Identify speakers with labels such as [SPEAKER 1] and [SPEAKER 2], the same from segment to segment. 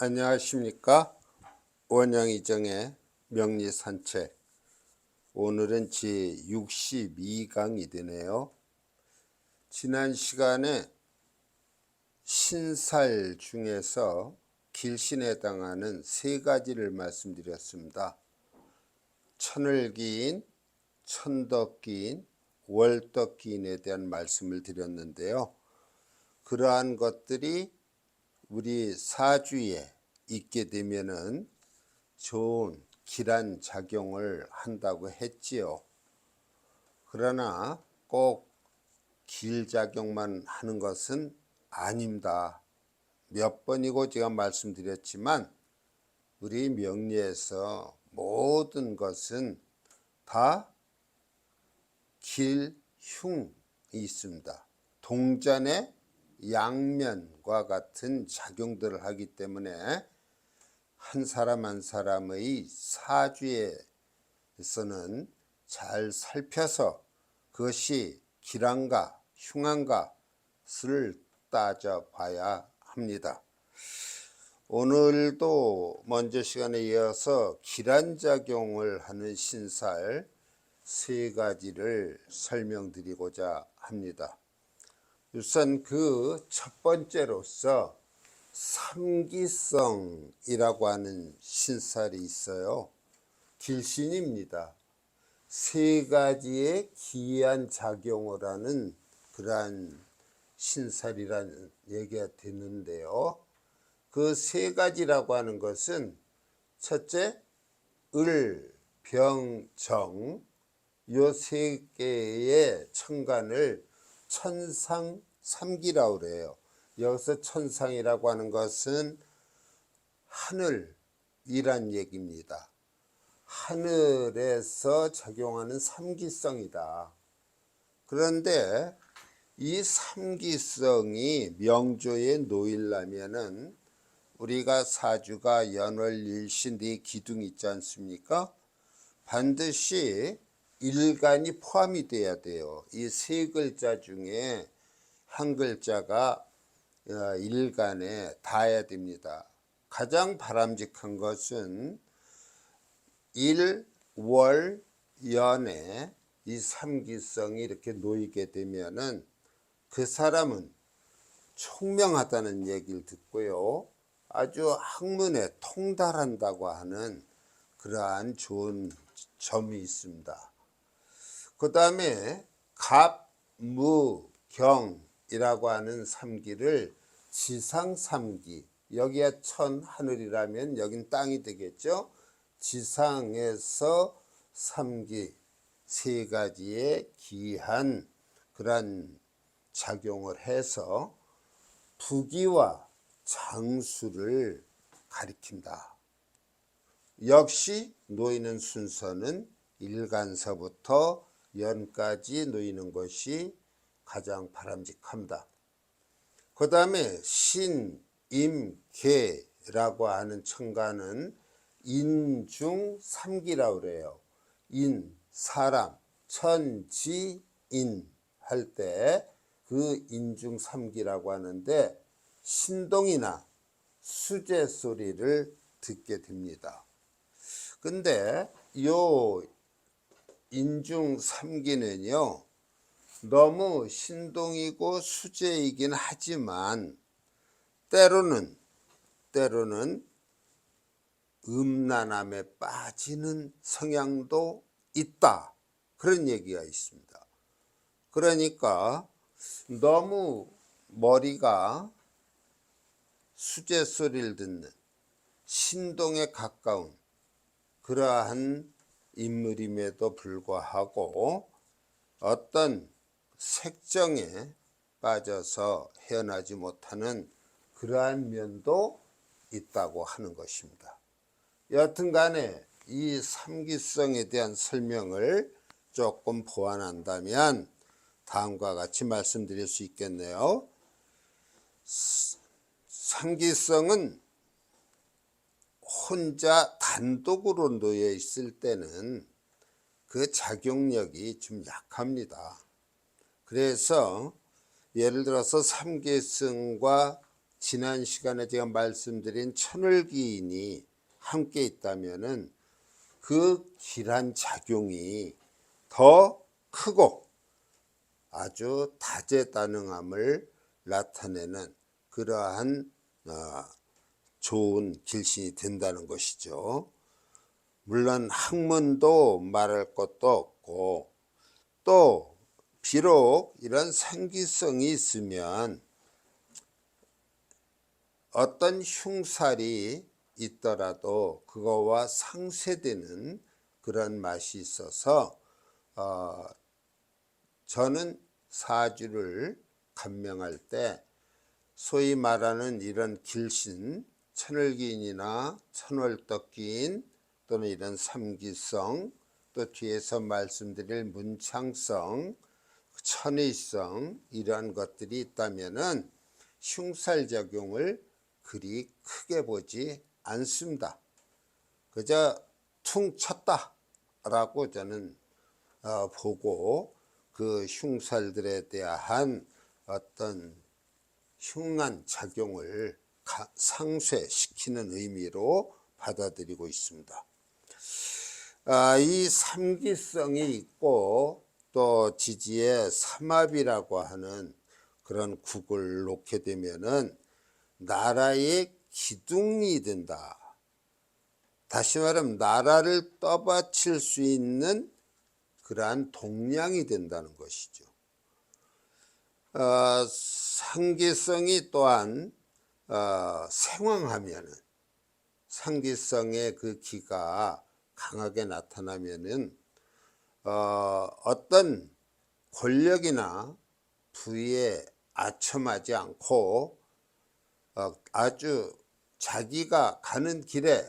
[SPEAKER 1] 안녕하십니까? 원양 이정의 명리 산책. 오늘은 제 62강이 되네요. 지난 시간에 신살 중에서 길신에 해당하는 세 가지를 말씀드렸습니다. 천을기인, 천덕기인, 월덕기인에 대한 말씀을 드렸는데요. 그러한 것들이 우리 사주에 있게 되면은 좋은 길한 작용을 한다고 했지요. 그러나 꼭 길작용만 하는 것은 아닙니다. 몇 번이고 제가 말씀드렸지만 우리 명리에서 모든 것은 다 길흉이 있습니다. 동전의 양면과 같은 작용들을 하기 때문에 한 사람 한 사람의 사주에서는 잘 살펴서 그것이 길한가 흉한가를 따져봐야 합니다. 오늘도 먼저 시간에 이어서 기란작용을 하는 신살 세 가지를 설명드리고자 합니다. 우선 그 첫 번째로서 삼기성이라고 하는 신살이 있어요. 길신입니다. 세 가지의 기이한 작용을 하는 그러한 신살이라는 얘기가 되는데요. 그 세 가지라고 하는 것은 첫째, 을, 병, 정, 요 세 개의 천간을 천상 삼기라고 그래요. 여기서 천상이라고 하는 것은 하늘이란 얘기입니다. 하늘에서 작용하는 삼기성이다. 그런데 이 삼기성이 명조에 놓이려면은 우리가 사주가 연월 일신 네 기둥 있지 않습니까? 반드시 일간이 포함이 돼야 돼요. 이 세 글자 중에 한 글자가 어, 일간에 닿아야 됩니다. 가장 바람직한 것은 일, 월, 연에 이 삼기성이 이렇게 놓이게 되면은 그 사람은 총명하다는 얘기를 듣고요. 아주 학문에 통달한다고 하는 그러한 좋은 점이 있습니다. 그 다음에 갑, 무, 경 이라고 하는 삼기를 지상 삼기 여기에 천 하늘이라면 여긴 땅이 되겠죠. 지상에서 삼기 세 가지의 기한 그러한 작용을 해서 부기와 장수를 가리킨다. 역시 놓이는 순서는 일간서부터 연까지 놓이는 것이 가장 바람직합니다. 그 다음에 신, 임, 계라고 하는 천간은 인중 삼기라고 그래요. 인, 사람, 천, 지, 인 할 때 그 인중 삼기라고 하는데 신동이나 수제 소리를 듣게 됩니다. 근데 요 인중 삼기는요. 너무 신동이고 수제이긴 하지만 때로는 때로는 음란함에 빠지는 성향도 있다. 그런 얘기가 있습니다. 그러니까 너무 머리가 수제 소리를 듣는 신동에 가까운 그러한 인물임에도 불구하고 어떤 색정에 빠져서 헤어나지 못하는 그러한 면도 있다고 하는 것입니다. 여튼 간에 이 삼기성에 대한 설명을 조금 보완한다면 다음과 같이 말씀드릴 수 있겠네요. 삼기성은 혼자 단독으로 놓여 있을 때는 그 작용력이 좀 약합니다. 그래서 예를 들어서 삼계성과 지난 시간에 제가 말씀드린 천을기인이 함께 있다면은 그 길한 작용이 더 크고 아주 다재다능함을 나타내는 그러한 어, 좋은 길신이 된다는 것이죠. 물론 학문도 말할 것도 없고 또 비록 이런 생기성이 있으면 어떤 흉살이 있더라도 그거와 상쇄되는 그런 맛이 있어서 어, 저는 사주를 감명할 때 소위 말하는 이런 길신 천을기인이나 천월떡기인 또는 이런 삼기성 또 뒤에서 말씀드릴 문창성 천의성 이러한 것들이 있다면은 흉살작용을 그리 크게 보지 않습니다. 그저 퉁 쳤다 라고 저는 어, 보고 그 흉살들에 대한 어떤 흉한 작용을 가- 상쇄시키는 의미로 받아들이고 있습니다. 아, 이 삼기성이 있고 또 지지에 삼합이라고 하는 그런 국을 놓게 되면은 나라의 기둥이 된다. 다시 말하면 나라를 떠받칠 수 있는 그러한 동량이 된다는 것이죠. 어, 상기성이 또한 어, 생황하면은 상기성의 그 기가 강하게 나타나면은 어, 어떤 권력이나 부에 아첨하지 않고 어, 아주 자기가 가는 길에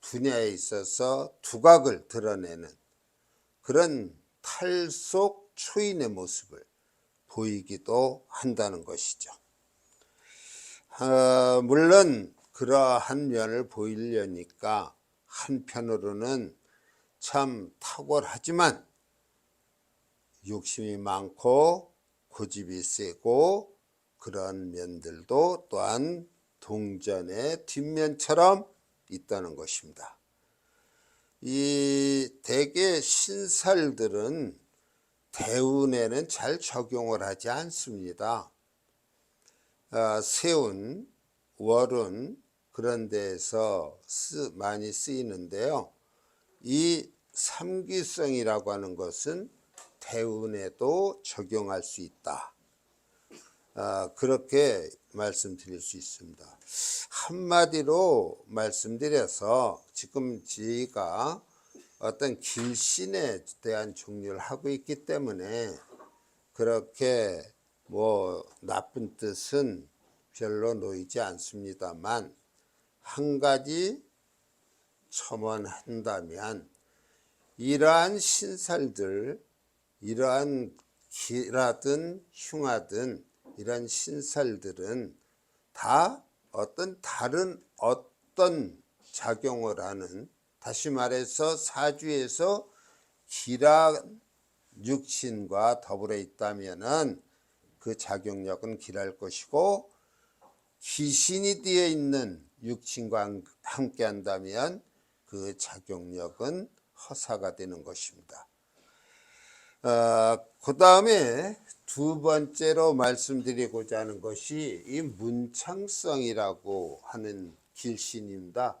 [SPEAKER 1] 분야에 있어서 두각을 드러내는 그런 탈속 초인의 모습을 보이기도 한다는 것이죠. 어, 물론 그러한 면을 보이려니까 한편으로는 참 탁월하지만 욕심이 많고 고집이 세고 그런 면들도 또한 동전의 뒷면처럼 있다는 것입니다. 이 대개 신살들은 대운에는 잘 적용을 하지 않습니다. 아, 세운, 월운 그런 데에서 쓰, 많이 쓰이는데요. 이 삼기성이라고 하는 것은 대운에도 적용할 수 있다. 아, 그렇게 말씀드릴 수 있습니다. 한마디로 말씀드려서 지금 저희가 어떤 길신에 대한 종류를 하고 있기 때문에 그렇게 뭐 나쁜 뜻은 별로 놓이지 않습니다만 한 가지 첨언한다면 이러한 신살들 이러한 기라든 흉하든 이러한 신살들은 다 어떤 다른 어떤 작용을 하는 다시 말해서 사주에서 기란 육신과 더불어 있다면은 그 작용력은 길할 것이고 귀신이 되어 있는 육신과 함께 한다면 그 작용력은 허사가 되는 것입니다. 어, 그 다음에 두 번째로 말씀드리고자 하는 것이 이 문창성이라고 하는 길신입니다.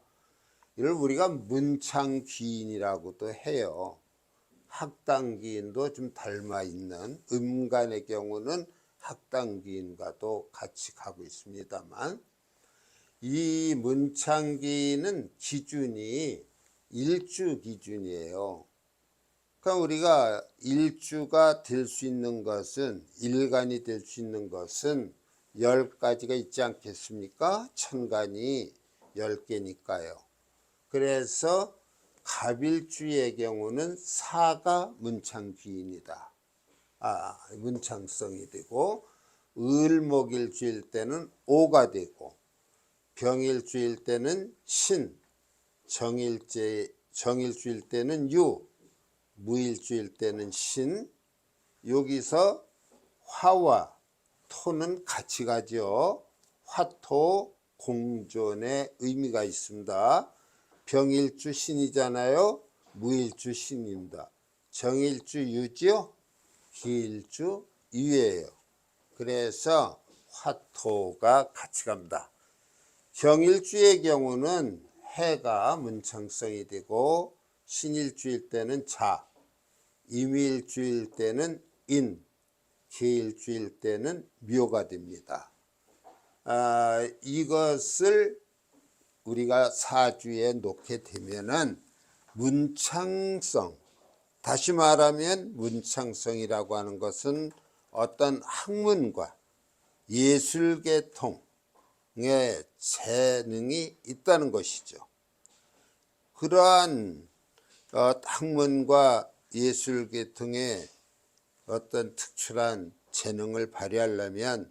[SPEAKER 1] 이를 우리가 문창귀인이라고도 해요. 학당귀인도 좀 닮아 있는 음간의 경우는 학당귀인과도 같이 가고 있습니다만 이 문창귀인은 기준이 일주 기준이에요. 그러니까 우리가 일주가 될 수 있는 것은 일간이 될 수 있는 것은 열 가지가 있지 않겠습니까? 천간이 열 개니까요. 그래서 갑일주의 경우는 사가 문창귀인이다. 아, 문창성이 되고 을목일주일 때는 오가 되고 병일주일 때는 신, 정일제 정일주일 때는 유, 무일주일 때는 신. 여기서 화와 토는 같이 가죠. 화토 공존의 의미가 있습니다. 병일주 신이잖아요. 무일주 신입니다. 정일주 유지요. 기일주 유예요. 그래서 화토가 같이 갑니다. 경일주의 경우는 해가 문창성이 되고 신일주일 때는 자, 임일주일 때는 인, 기일주일 때는 묘가 됩니다. 아, 이것을 우리가 사주에 놓게 되면은 문창성, 다시 말하면 문창성이라고 하는 것은 어떤 학문과 예술계통 의 재능이 있다는 것이죠. 그러한 어, 학문과 예술 계통의 어떤 특출한 재능을 발휘하려면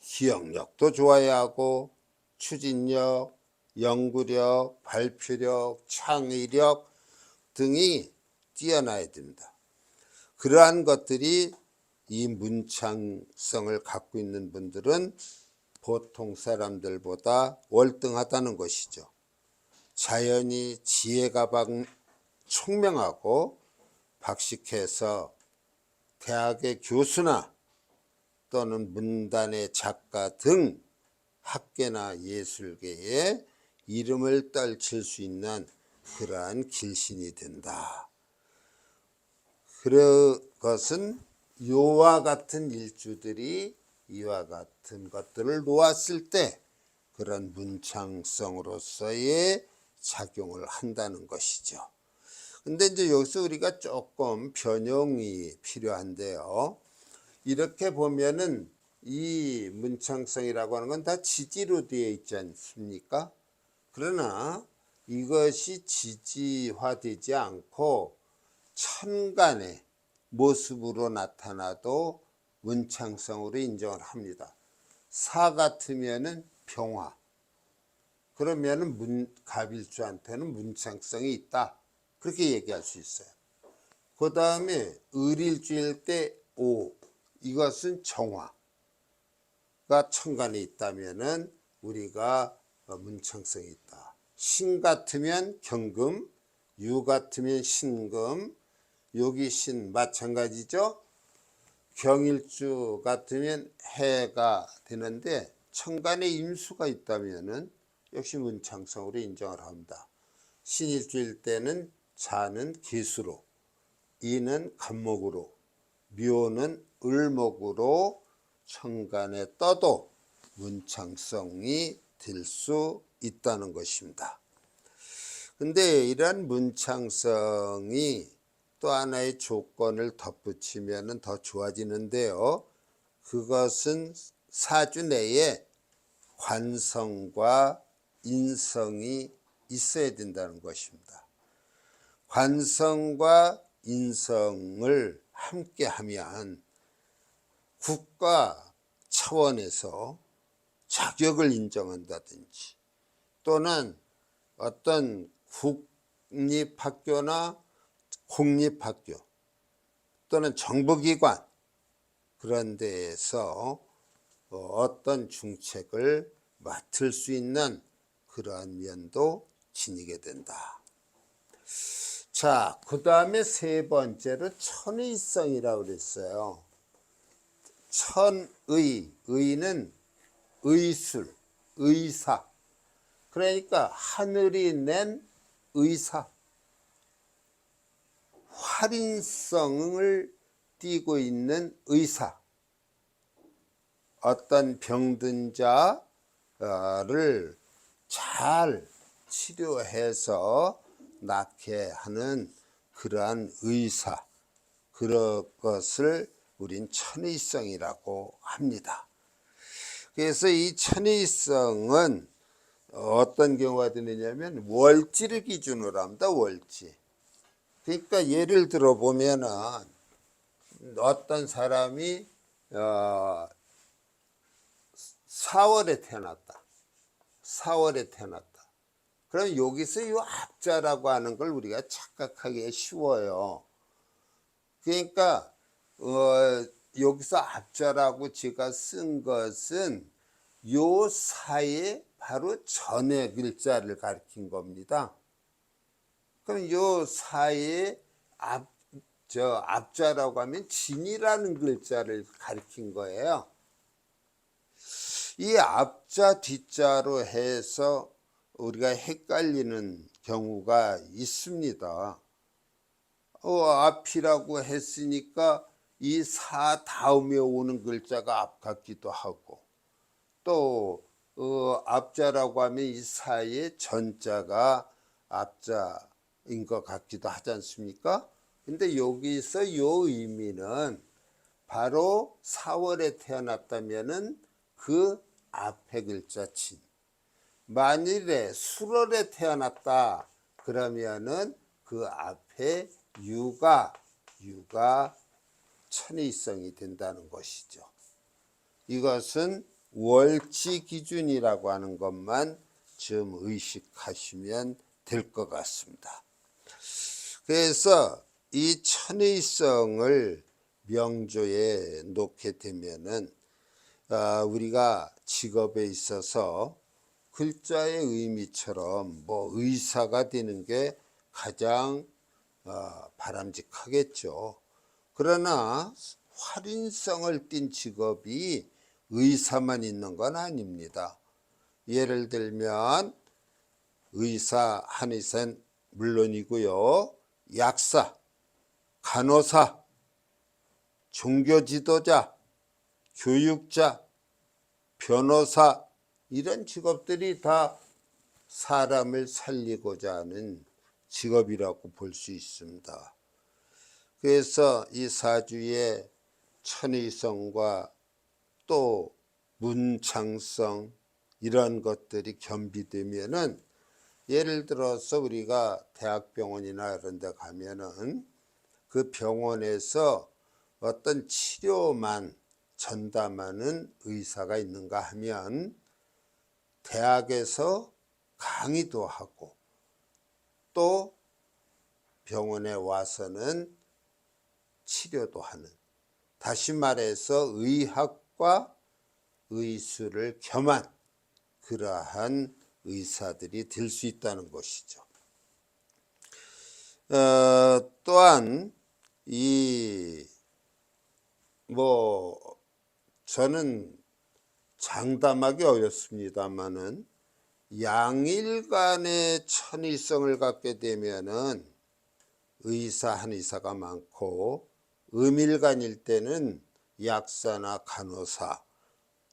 [SPEAKER 1] 기억력도 좋아야 하고 추진력, 연구력, 발표력, 창의력 등이 뛰어나야 됩니다. 그러한 것들이 이 문창성을 갖고 있는 분들은 보통 사람들보다 월등하다는 것이죠. 자연히 지혜가 박 총명하고 박식해서 대학의 교수나 또는 문단의 작가 등 학계나 예술계에 이름을 떨칠 수 있는 그러한 길신이 된다. 그것은 요와 같은 일주들이 이와 같은 것들을 놓았을 때 그런 문창성으로서의 작용을 한다는 것이죠. 근데 이제 여기서 우리가 조금 변형이 필요한데요. 이렇게 보면은 이 문창성이라고 하는 건 다 지지로 되어 있지 않습니까? 그러나 이것이 지지화되지 않고 천간의 모습으로 나타나도 문창성으로 인정을 합니다. 사 같으면은 병화. 그러면은 문 갑일주한테는 문창성이 있다. 그렇게 얘기할 수 있어요. 그 다음에 을일주일 때 오. 이것은 정화가 천간에 있다면은 우리가 문창성이 있다. 신 같으면 경금, 유 같으면 신금, 여기 신 마찬가지죠. 경일주 같으면 해가 되는데 천간에 임수가 있다면은 역시 문창성으로 인정을 합니다. 신일주일 때는 자는 기수로, 이는 간목으로, 묘는 을목으로 천간에 떠도 문창성이 될 수 있다는 것입니다. 근데 이러한 문창성이 또 하나의 조건을 덧붙이면 더 좋아지는데요. 그것은 사주 내에 관성과 인성이 있어야 된다는 것입니다. 관성과 인성을 함께 하면 국가 차원에서 자격을 인정한다든지 또는 어떤 국립학교나 공립학교 또는 정부기관 그런 데에서 어떤 중책을 맡을 수 있는 그러한 면도 지니게 된다. 자, 그 다음에 세 번째로 천의성이라고 그랬어요. 천의, 의는 의술, 의사. 그러니까 하늘이 낸 의사. 활인성을 띠고 있는 의사. 어떤 병든 자를 잘 치료해서 낫게 하는 그러한 의사. 그런 것을 우린 천의성이라고 합니다. 그래서 이 천의성은 어떤 경우가 되느냐면 월지를 기준으로 합니다. 월지. 그러니까 예를 들어 보면은 어떤 사람이 어 4월에 태어났다. 4월에 태어났다. 그럼 여기서 이 앞자라고 하는 걸 우리가 착각하기 쉬워요. 그러니까 어 여기서 앞자라고 제가 쓴 것은 요 사이에 바로 전의 글자를 가리킨 겁니다. 그럼 요 사이에 앞, 저 앞자라고 하면 진이라는 글자를 가리킨 거예요. 이 앞자 뒷자로 해서 우리가 헷갈리는 경우가 있습니다. 어, 앞이라고 했으니까 이 사 다음에 오는 글자가 앞 같기도 하고 또 어, 앞자라고 하면 이 사이에 전자가 앞자 인것 같기도 하지 않습니까? 근데 여기서 요 의미는 바로 4월에 태어났다면은 그 앞에 글자 친. 만일에 수월에 태어났다 그러면은 그 앞에 유가 유가 천의성이 된다는 것이죠. 이것은 월치 기준이라고 하는 것만 좀 의식하시면 될 것 같습니다. 그래서 이 천의성을 명조에 놓게 되면은 아, 우리가 직업에 있어서 글자의 의미처럼 뭐 의사가 되는 게 가장 어, 바람직하겠죠. 그러나 활인성을 띤 직업이 의사만 있는 건 아닙니다. 예를 들면 의사, 한의사는 물론이고요. 약사, 간호사, 종교 지도자, 교육자, 변호사 이런 직업들이 다 사람을 살리고자 하는 직업이라고 볼 수 있습니다. 그래서 이 사주의 천의성과 또 문창성 이런 것들이 겸비되면은 예를 들어서 우리가 대학병원이나 이런 데 가면은 그 병원에서 어떤 치료만 전담하는 의사가 있는가 하면 대학에서 강의도 하고 또 병원에 와서는 치료도 하는 다시 말해서 의학과 의술을 겸한 그러한 의사들이 될 수 있다는 것이죠. 어, 또한 이 뭐 저는 장담하기 어렵습니다만은 양일간의 천의성을 갖게 되면은 의사 한 의사가 많고 음일간일 때는 약사나 간호사,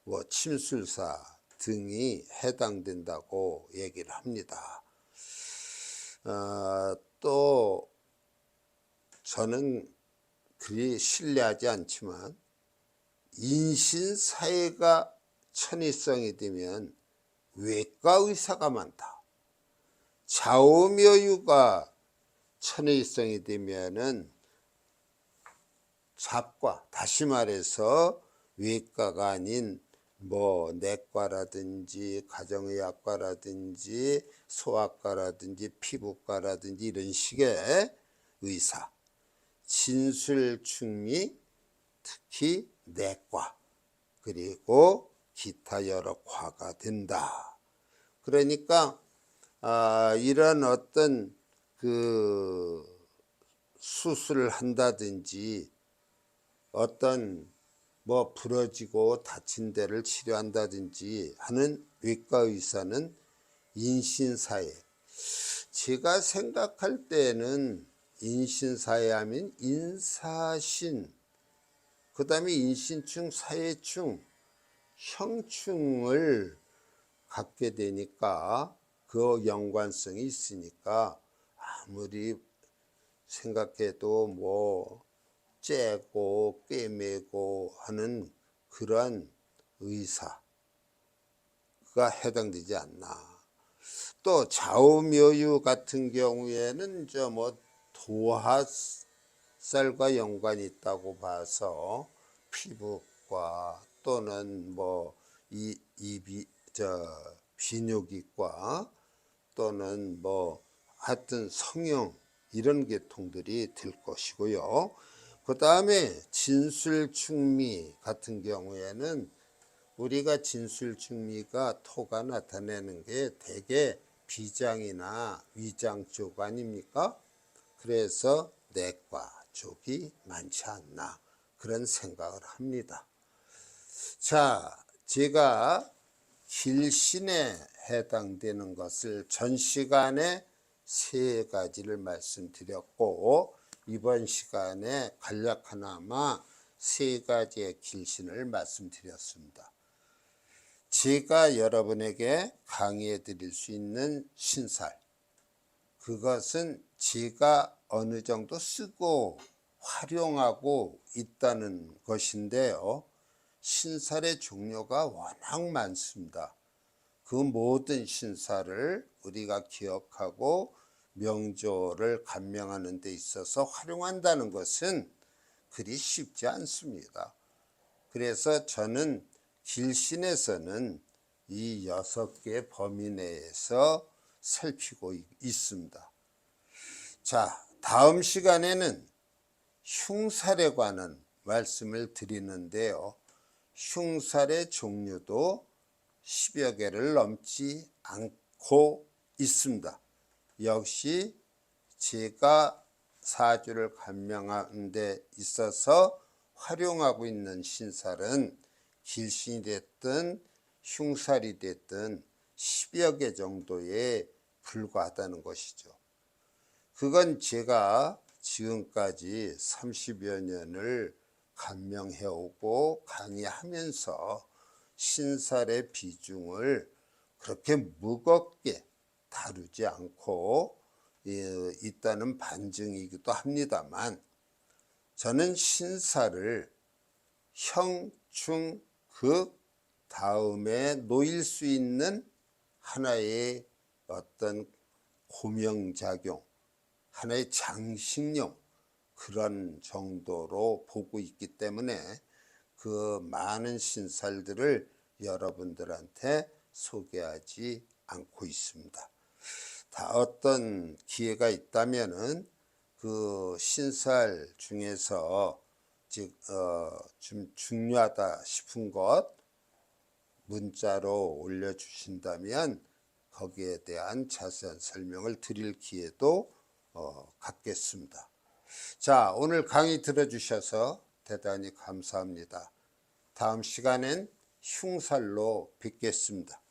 [SPEAKER 1] 뭐 침술사 등이 해당된다고 얘기를 합니다. 어, 또 저는 그리 신뢰하지 않지만 인신사회가 천의성이 되면 외과 의사가 많다. 좌우묘유가 천의성이 되면은 잡과 다시 말해서 외과가 아닌 뭐 내과라든지 가정의학과라든지 소아과라든지 피부과라든지 이런 식의 의사 진술충미 특히 내과 그리고 기타 여러 과가 된다. 그러니까 아, 이런 어떤 그 수술을 한다든지 어떤 뭐 부러지고 다친 데를 치료한다든지 하는 외과 의사는 인신사회. 제가 생각할 때는 인신사회 하면 인사신, 그 다음에 인신충, 사회충, 형충을 갖게 되니까 그 연관성이 있으니까 아무리 생각해도 뭐 째고 꿰매고 하는 그러한 의사가 해당되지 않나. 또 좌우묘유 같은 경우에는 저 뭐 도화살과 연관이 있다고 봐서 피부과 또는 뭐 이 입이 저 비뇨기과 또는 뭐 하여튼 성형 이런 계통들이 될 것이고요. 그 다음에 진술충미 같은 경우에는 우리가 진술 증미가 토가 나타내는 게 대개 비장이나 위장 쪽 아닙니까? 그래서 내과 쪽이 많지 않나 그런 생각을 합니다. 자, 제가 길신에 해당되는 것을 전 시간에 세 가지를 말씀드렸고 이번 시간에 간략하나마 세 가지의 길신을 말씀드렸습니다. 제가 여러분에게 강의해 드릴 수 있는 신살 그것은 제가 어느 정도 쓰고 활용하고 있다는 것인데요. 신살의 종류가 워낙 많습니다. 그 모든 신살을 우리가 기억하고 명조를 감명하는 데 있어서 활용한다는 것은 그리 쉽지 않습니다. 그래서 저는 길신에서는 이 여섯 개 범위 내에서 살피고 있- 있습니다. 자, 다음 시간에는 흉살에 관한 말씀을 드리는데요. 흉살의 종류도 10여 개를 넘지 않고 있습니다. 역시 제가 사주를 감명하는 데 있어서 활용하고 있는 신살은 길신이 됐든 흉살이 됐든 10여 개 정도에 불과하다는 것이죠. 그건 제가 지금까지 30여 년을 감명해 오고 강의하면서 신살의 비중을 그렇게 무겁게 다루지 않고 예, 있다는 반증이기도 합니다만 저는 신살을 형, 중, 극 다음에 놓일 수 있는 하나의 어떤 고명작용, 하나의 장식용 그런 정도로 보고 있기 때문에 그 많은 신살들을 여러분들한테 소개하지 않고 있습니다. 다 어떤 기회가 있다면은 그 신살 중에서 즉, 어, 좀 중요하다 싶은 것 문자로 올려주신다면 거기에 대한 자세한 설명을 드릴 기회도 어, 갖겠습니다. 자, 오늘 강의 들어주셔서 대단히 감사합니다. 다음 시간엔 흉살로 뵙겠습니다.